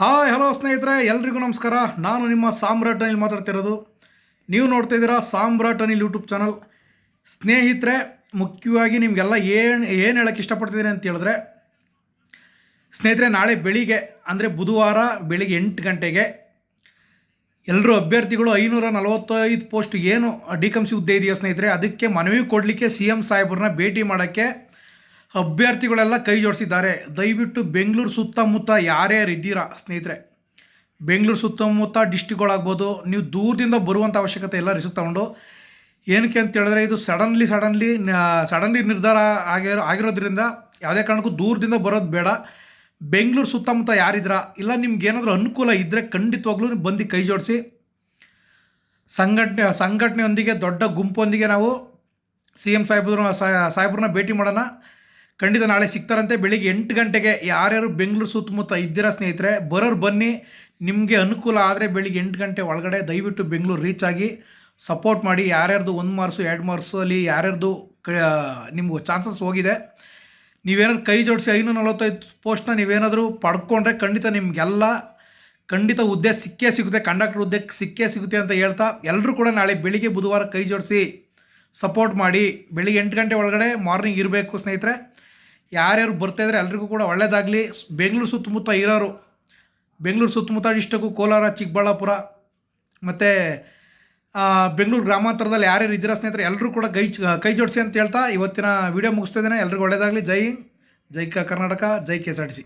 Hi, hello ಸ್ನೇಹಿತರೆ, ಎಲ್ರಿಗೂ ನಮಸ್ಕಾರ. ನಾನು ನಿಮ್ಮ ಸಾಮ್ರಾಟ್ ಅನಿಲ್ ಮಾತಾಡ್ತಿರೋದು. ನೀವು ನೋಡ್ತಾ ಇದ್ದೀರಾ ಸಾಮ್ರಾಟ್ ಅನಿಲ್ ಯೂಟ್ಯೂಬ್ ಚಾನಲ್. ಸ್ನೇಹಿತರೆ, ಮುಖ್ಯವಾಗಿ ನಿಮಗೆಲ್ಲ ಏನು ಏನು ಹೇಳೋಕ್ಕೆ ಇಷ್ಟಪಡ್ತಿದ್ದೀನಿ ಅಂತ ಹೇಳಿದ್ರೆ, ಸ್ನೇಹಿತರೆ, ನಾಳೆ ಬೆಳಿಗ್ಗೆ, ಅಂದರೆ ಬುಧವಾರ ಬೆಳಿಗ್ಗೆ ಎಂಟು ಗಂಟೆಗೆ ಎಲ್ಲರೂ ಅಭ್ಯರ್ಥಿಗಳು ಐನೂರ ನಲವತ್ತೈದು ಪೋಸ್ಟ್ ಏನು ಡಿ ಕಮ್ ಸಿ ಹುದ್ದೆ ಇದೆಯೋ ಸ್ನೇಹಿತರೆ? ಅದಕ್ಕೆ ಮನವಿ ಕೊಡಲಿಕ್ಕೆ ಸಿ ಎಂ ಸಾಹೇಬ್ರನ್ನ ಭೇಟಿ ಮಾಡೋಕ್ಕೆ ಅಭ್ಯರ್ಥಿಗಳೆಲ್ಲ ಕೈ ಜೋಡಿಸಿದ್ದಾರೆ. ದಯವಿಟ್ಟು ಬೆಂಗಳೂರು ಸುತ್ತಮುತ್ತ ಯಾರ್ಯಾರು ಇದ್ದೀರಾ ಸ್ನೇಹಿತರೆ, ಬೆಂಗಳೂರು ಸುತ್ತಮುತ್ತ ಡಿಸ್ಟಿಕ್ಗಳಾಗ್ಬೋದು ನೀವು ದೂರದಿಂದ ಬರುವಂಥ ಅವಶ್ಯಕತೆ ಎಲ್ಲ ರಿಸ್ಕ್ ತಗೊಂಡು. ಏನಕ್ಕೆ ಅಂತ ಹೇಳಿದ್ರೆ ಇದು ಸಡನ್ಲಿ ಸಡನ್ಲಿ ಸಡನ್ಲಿ ನಿರ್ಧಾರ ಆಗಿರೋ ಆಗಿರೋದ್ರಿಂದ ಯಾವುದೇ ಕಾರಣಕ್ಕೂ ದೂರದಿಂದ ಬರೋದು ಬೇಡ. ಬೆಂಗಳೂರು ಸುತ್ತಮುತ್ತ ಯಾರಿದ್ರ ಇಲ್ಲ ನಿಮ್ಗೆ ಏನಾದರೂ ಅನುಕೂಲ ಇದ್ದರೆ ಖಂಡಿತವಾಗ್ಲೂ ಬಂದು ಕೈ ಜೋಡಿಸಿ. ಸಂಘಟನೆ, ಸಂಘಟನೆಯೊಂದಿಗೆ, ದೊಡ್ಡ ಗುಂಪೊಂದಿಗೆ ನಾವು ಸಿ ಎಂ ಸಾಹೇಬ್ರ ಸಾಹೇಬ್ರನ್ನ ಭೇಟಿ ಮಾಡೋಣ. ಖಂಡಿತ ನಾಳೆ ಸಿಗ್ತಾರಂತೆ. ಬೆಳಿಗ್ಗೆ ಎಂಟು ಗಂಟೆಗೆ ಯಾರ್ಯಾರು ಬೆಂಗಳೂರು ಸುತ್ತಮುತ್ತ ಇದ್ದೀರಾ ಸ್ನೇಹಿತರೆ, ಬರೋರು ಬನ್ನಿ. ನಿಮಗೆ ಅನುಕೂಲ ಆದರೆ ಬೆಳಿಗ್ಗೆ ಎಂಟು ಗಂಟೆ ಒಳಗಡೆ ದಯವಿಟ್ಟು ಬೆಂಗಳೂರು ರೀಚ್ ಆಗಿ ಸಪೋರ್ಟ್ ಮಾಡಿ. ಯಾರ್ಯಾರ್ದು ಒಂದು ಮಾರ್ಕ್ಸು, ಎರಡು ಮಾರ್ಕ್ಸಲ್ಲಿ ಯಾರ್ಯಾರ್ದು ಕ ನಿಮ್ಗೆ ಚಾನ್ಸಸ್ ಹೋಗಿದೆ. ನೀವೇನಾದ್ರು ಕೈ ಜೋಡಿಸಿ ಐನೂರ ನಲವತ್ತೈದು ಪೋಸ್ಟ್ನ ನೀವೇನಾದರೂ ಪಡ್ಕೊಂಡ್ರೆ ಖಂಡಿತ ನಿಮಗೆಲ್ಲ ಖಂಡಿತ ಹುದ್ದೆ ಸಿಕ್ಕೇ ಸಿಗುತ್ತೆ. ಕಂಡಕ್ಟರ್ ಹುದ್ದೆ ಸಿಕ್ಕೇ ಸಿಗುತ್ತೆ ಅಂತ ಹೇಳ್ತಾ ಎಲ್ಲರೂ ಕೂಡ ನಾಳೆ ಬೆಳಿಗ್ಗೆ ಬುಧವಾರ ಕೈ ಜೋಡಿಸಿ ಸಪೋರ್ಟ್ ಮಾಡಿ. ಬೆಳಿಗ್ಗೆ ಎಂಟು ಗಂಟೆ ಒಳಗಡೆ ಮಾರ್ನಿಂಗ್ ಇರಬೇಕು ಸ್ನೇಹಿತರೆ. ಯಾರ್ಯಾರು ಬರ್ತಾ ಇದ್ದಾರೆ ಎಲ್ರಿಗೂ ಕೂಡ ಒಳ್ಳೆಯದಾಗಲಿ ಬೆಂಗಳೂರು ಸುತ್ತಮುತ್ತ ಇರೋರು, ಬೆಂಗಳೂರು ಸುತ್ತಮುತ್ತ ಇಷ್ಟಕ್ಕೂ ಕೋಲಾರ, ಚಿಕ್ಕಬಳ್ಳಾಪುರ, ಮತ್ತು ಬೆಂಗಳೂರು ಗ್ರಾಮಾಂತರದಲ್ಲಿ ಯಾರ್ಯಾರು ಇದ್ದೀರಾ ಸ್ನೇಹಿತರೆ ಎಲ್ಲರೂ ಕೂಡ ಕೈ ಕೈ ಜೋಡಿಸಿ ಅಂತ ಹೇಳ್ತಾ ಇವತ್ತಿನ ವಿಡಿಯೋ ಮುಗಿಸ್ತಾ ಇದ್ದೇನೆ. ಎಲ್ರಿಗೂ ಒಳ್ಳೇದಾಗಲಿ. ಜೈ ಜೈ ಕರ್ನಾಟಕ, ಜೈ ಕೆ ಆರ್ ಟಿ